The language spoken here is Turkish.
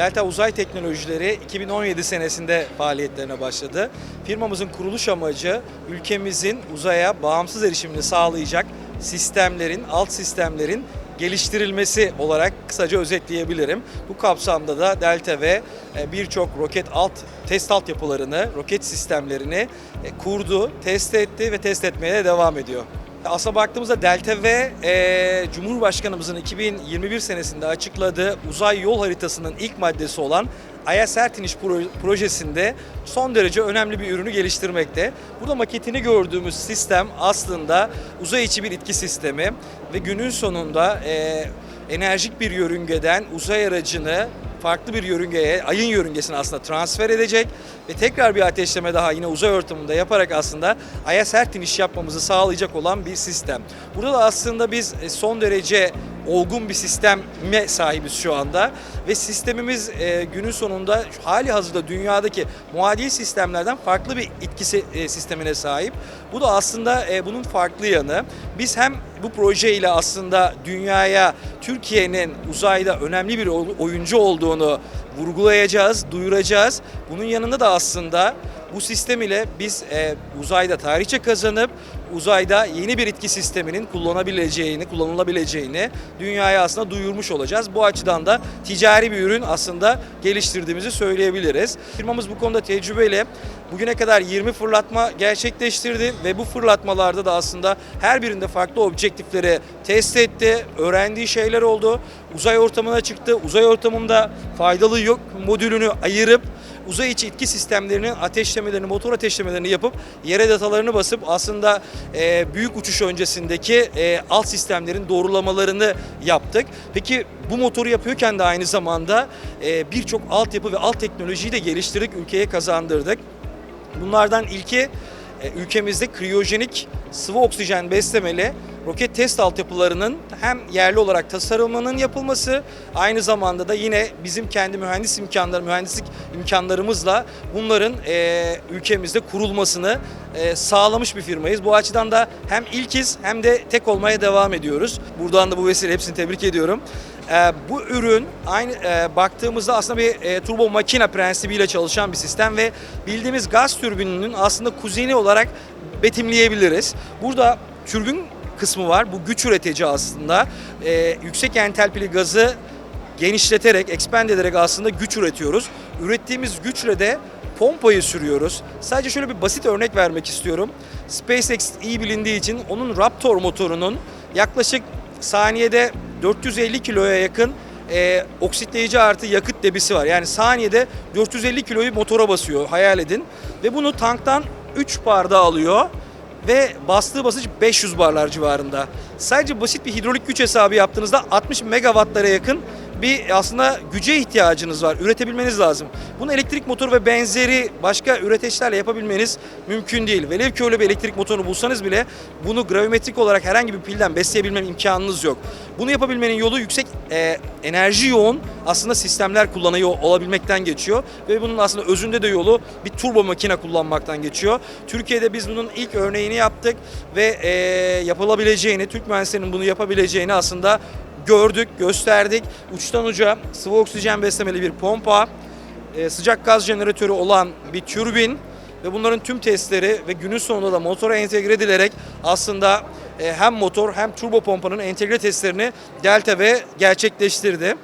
Delta Uzay Teknolojileri 2017 senesinde faaliyetlerine başladı. Firmamızın kuruluş amacı ülkemizin uzaya bağımsız erişimini sağlayacak sistemlerin, alt sistemlerin geliştirilmesi olarak kısaca özetleyebilirim. Bu kapsamda da Delta ve e, birçok roket alt test altyapılarını, roket sistemlerini e, kurdu, test etti ve test etmeye de devam ediyor. Aslına baktığımızda Delta V e, Cumhurbaşkanımızın 2021 senesinde açıkladığı uzay yol haritasının ilk maddesi olan Aya Sertiniş Pro- projesinde son derece önemli bir ürünü geliştirmekte. Burada maketini gördüğümüz sistem aslında uzay içi bir itki sistemi ve günün sonunda e, enerjik bir yörüngeden uzay aracını farklı bir yörüngeye, ayın yörüngesine aslında transfer edecek ve tekrar bir ateşleme daha yine uzay ortamında yaparak aslında aya sert iniş yapmamızı sağlayacak olan bir sistem. Burada da aslında biz e, son derece olgun bir sisteme sahibiz şu anda ve sistemimiz e, günün sonunda hali hazırda dünyadaki muadil sistemlerden farklı bir itkisi e, sistemine sahip. Bu da aslında e, bunun farklı yanı. Biz hem bu proje ile aslında dünyaya Türkiye'nin uzayda önemli bir oy- oyuncu olduğunu vurgulayacağız, duyuracağız. Bunun yanında da aslında bu sistem ile biz e, uzayda tarihçe kazanıp uzayda yeni bir itki sisteminin kullanabileceğini, kullanılabileceğini dünyaya aslında duyurmuş olacağız. Bu açıdan da ticari bir ürün aslında geliştirdiğimizi söyleyebiliriz. Firmamız bu konuda tecrübeyle bugüne kadar 20 fırlatma gerçekleştirdi ve bu fırlatmalarda da aslında her birinde farklı objektifleri test etti, öğrendiği şeyler oldu. Uzay ortamına çıktı. Uzay ortamında faydalı yok modülünü ayırıp uzay içi itki sistemlerinin ateşlemelerini, motor ateşlemelerini yapıp yere datalarını basıp aslında e, büyük uçuş öncesindeki e, alt sistemlerin doğrulamalarını yaptık. Peki bu motoru yapıyorken de aynı zamanda e, birçok altyapı ve alt teknolojiyi de geliştirdik, ülkeye kazandırdık. Bunlardan ilki e, ülkemizde kriyojenik sıvı oksijen beslemeli roket test altyapılarının hem yerli olarak tasarımının yapılması aynı zamanda da yine bizim kendi mühendis imkanları, mühendislik imkanlarımızla bunların e, ülkemizde kurulmasını e, sağlamış bir firmayız. Bu açıdan da hem ilkiz hem de tek olmaya devam ediyoruz. Buradan da bu vesile hepsini tebrik ediyorum. E, bu ürün aynı e, baktığımızda aslında bir e, turbo makine prensibiyle çalışan bir sistem ve bildiğimiz gaz türbininin aslında kuzeni olarak betimleyebiliriz. Burada türbin kısmı var. Bu güç üretici aslında. E, yüksek entalpili gazı genişleterek, expand ederek aslında güç üretiyoruz. Ürettiğimiz güçle de pompayı sürüyoruz. Sadece şöyle bir basit örnek vermek istiyorum. SpaceX iyi bilindiği için onun Raptor motorunun yaklaşık saniyede 450 kiloya yakın e, oksitleyici artı yakıt debisi var. Yani saniyede 450 kiloyu motora basıyor hayal edin. Ve bunu tanktan 3 barda alıyor ve bastığı basınç 500 barlar civarında. Sadece basit bir hidrolik güç hesabı yaptığınızda 60 megawattlara yakın bir aslında güce ihtiyacınız var. Üretebilmeniz lazım. Bunu elektrik motoru ve benzeri başka üreteçlerle yapabilmeniz mümkün değil. Velev ki öyle bir elektrik motorunu bulsanız bile bunu gravimetrik olarak herhangi bir pilden besleyebilme imkanınız yok. Bunu yapabilmenin yolu yüksek e, enerji yoğun aslında sistemler kullanıyor olabilmekten geçiyor. Ve bunun aslında özünde de yolu bir turbo makine kullanmaktan geçiyor. Türkiye'de biz bunun ilk örneğini yaptık ve e, yapılabileceğini, Türk mühendislerinin bunu yapabileceğini aslında gördük, gösterdik. Uçtan uca sıvı oksijen beslemeli bir pompa, e, sıcak gaz jeneratörü olan bir türbin ve bunların tüm testleri ve günün sonunda da motora entegre edilerek aslında hem motor hem turbo pompanın entegre testlerini Delta V gerçekleştirdi.